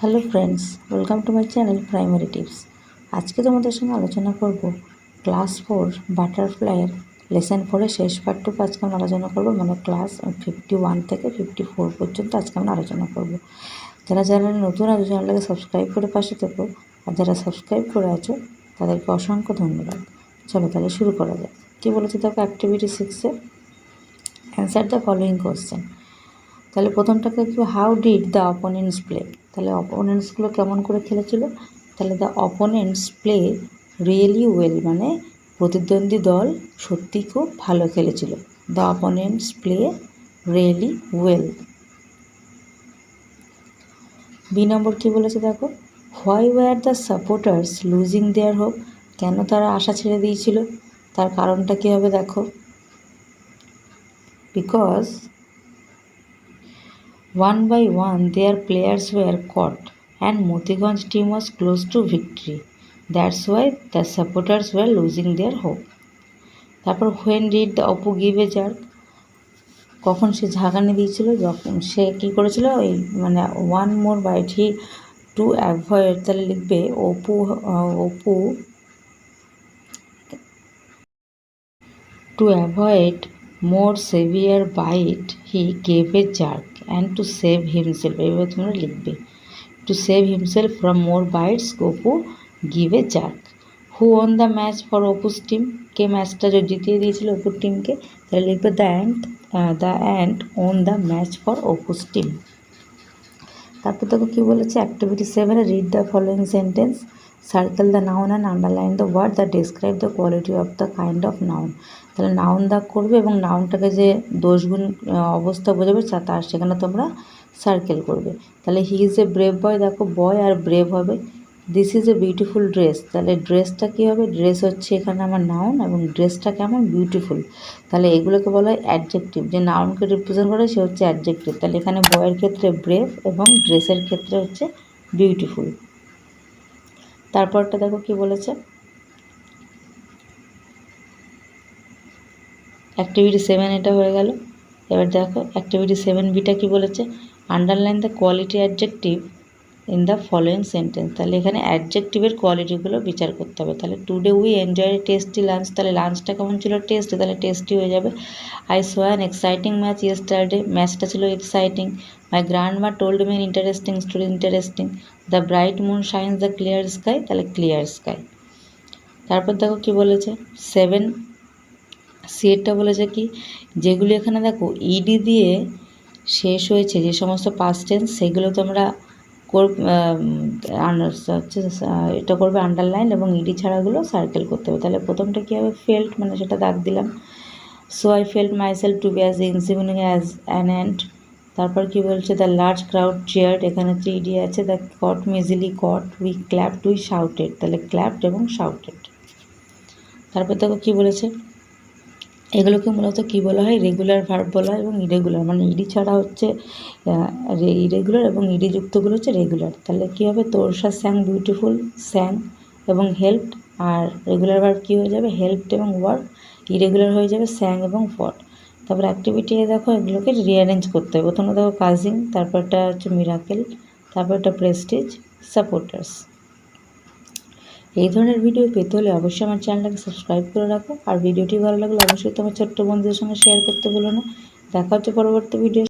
Hello friends, welcome to my channel primary tips. আজকে তোমাদের সঙ্গে আলোচনা করব ক্লাস ফোর বাটারফ্লাইয়ের লেসন ফোরে শেষ পাঠটুকু আজকে আমরা আলোচনা করব মানে ক্লাস ফিফটি ওয়ান থেকে ফিফটি ফোর পর্যন্ত আজকে আমরা আলোচনা করব। যারা চ্যানেলে নতুন আছে, চ্যানেলটাকে সাবস্ক্রাইব করে পাশে থেকো আর যারা সাবস্ক্রাইব করে আছো, তাদেরকে অসংখ্য ধন্যবাদ। চলো তাহলে শুরু করা যাক। কী বলেছে দেখো অ্যাক্টিভিটি সিক্সে অ্যান্সার দ্য ফলোয়িং কোশ্চেন তাহলে প্রথমটাকে কি how did the opponents play তাহলে অপোনেন্টসগুলো কেমন করে খেলেছিল? তাহলে the opponents play really well মানে প্রতিদ্বন্দ্বী দল সত্যি খুব ভালো খেলেছিল। The opponents play really well B number কী বলেছে দেখো? Why were the supporters losing their hope কেন তারা আশা ছেড়ে দিয়েছিল? তার কারণটা কী হবে দেখো? Because One by one, their players were caught, and Motiganj team was close to victory. That's why the supporters were losing their hope. তারপর when did the Apu give a jerk কখন সে ঝাঁকানি দিয়েছিল যখন সে কী করেছিল ওই মানে one more bite he to avoid তাহলে লিখবে Apu Apu to avoid more severe bite he gave a jerk and to save himself এইভাবে তোমরা লিখবে। To save himself from more bites Apu give a jerk who won the match for Apu's team কে ম্যাচটা জিতিয়ে দিয়েছিল অপুর টিমকে তাহলে লিখবে the and the and won the match for Apu's team তারপর দেখো কী বলেছে অ্যাক্টিভিটি সেভেনে read the following sentence circle the noun and underline the word the describe the quality of the kind of noun তাহলে noun দাগ করবে এবং নাউনটাকে যে দোষগুণ অবস্থা বোঝাবে তার সেখানে তোমরা সার্কেল করবে। তাহলে he is a brave boy দেখো বয় আর ব্রেভ হবে। This is a beautiful dress তাহলে ড্রেসটা কী হবে? ড্রেস হচ্ছে এখানে আমার নাউন এবং ড্রেসটা কেমন? বিউটিফুল তাহলে এগুলোকে বলা হয় অ্যাডজেক্টিভ যে নাউনকে রিপ্রেজেন্ট করে সে হচ্ছে অ্যাডজেক্টিভ তাহলে এখানে বয়ের ক্ষেত্রে ব্রেভ এবং ড্রেসের ক্ষেত্রে হচ্ছে বিউটিফুল তারপরটা দেখো কি বলেছে। অ্যাক্টিভিটি সেভেন এটা হয়ে গেল। এবার দেখো অ্যাক্টিভিটি সেভেন বিটা কী বলেছে? Underline the quality adjective in the following sentence তাহলে এখানে অ্যাডজেক্টিভের কোয়ালিটিগুলো বিচার করতে হবে। তাহলে today we enjoy tasty lunch তাহলে লাঞ্চটা কেমন ছিল? টেস্টি তাহলে টেস্টি হয়ে যাবে। I saw an exciting match yesterday ম্যাচটা ছিল exciting my grandma told me interesting story interesting the bright moon shines the clear sky তাহলে ক্লিয়ার স্কাই তারপর দেখো কি বলেছে? সেভেন সিএরটা বলেছে কি? যেগুলো এখানে দেখো ইডি দিয়ে শেষ হয়েছে, যে সমস্ত পাস্ট টেন্স সেগুলো তোমরা হচ্ছে এটা করবে আন্ডারলাইন এবং ইডি ছাড়াগুলো সার্কেল করতে হবে। তাহলে প্রথমটা কী হবে? ফেল্ট মানে সেটা দাগ দিলাম। So I felt myself to be as ইনসিমিনিং as an ant তারপর কি বলছে? দ্য লার্জ ক্রাউড চেয়ার এখানে হচ্ছে ইডি আছে। The cut messily cut we clapped we shouted তাহলে ক্ল্যাপড এবং শাউটেড তারপর দেখো কী বলেছে? এগুলোকে মূলত কী বলা হয়? রেগুলার ভার্ব বলা হয় এবং ইরেগুলার মানে ইডি ছাড়া হচ্ছে ইরেগুলার এবং ইডি যুক্তগুলো হচ্ছে রেগুলার তাহলে কী হবে? তোরসা স্যাং বিউটিফুল স্যাং এবং হেল্পড আর রেগুলার ভার্ব কী হয়ে যাবে? হেল্পড এবং ওয়ার্ক ইরেগুলার হয়ে যাবে স্যাং এবং ফট তারপর অ্যাক্টিভিটি দেখো, এগুলোকে রিঅ্যারেঞ্জ করতে হবে। প্রথমে দেখো কাজিং তারপরটা হচ্ছে মিরাকেল তারপরটা প্রেস্টিজ সাপোর্টার্স এই ধরনের ভিডিও পেতে হলে অবশ্যই আমার চ্যানেলটাকে সাবস্ক্রাইব করে রাখো। আর ভিডিওটি ভালো লাগলে অবশ্যই তোমার ছোট্ট বন্ধুদের সঙ্গে শেয়ার করতে বলো না। দেখা হচ্ছে পরবর্তী ভিডিও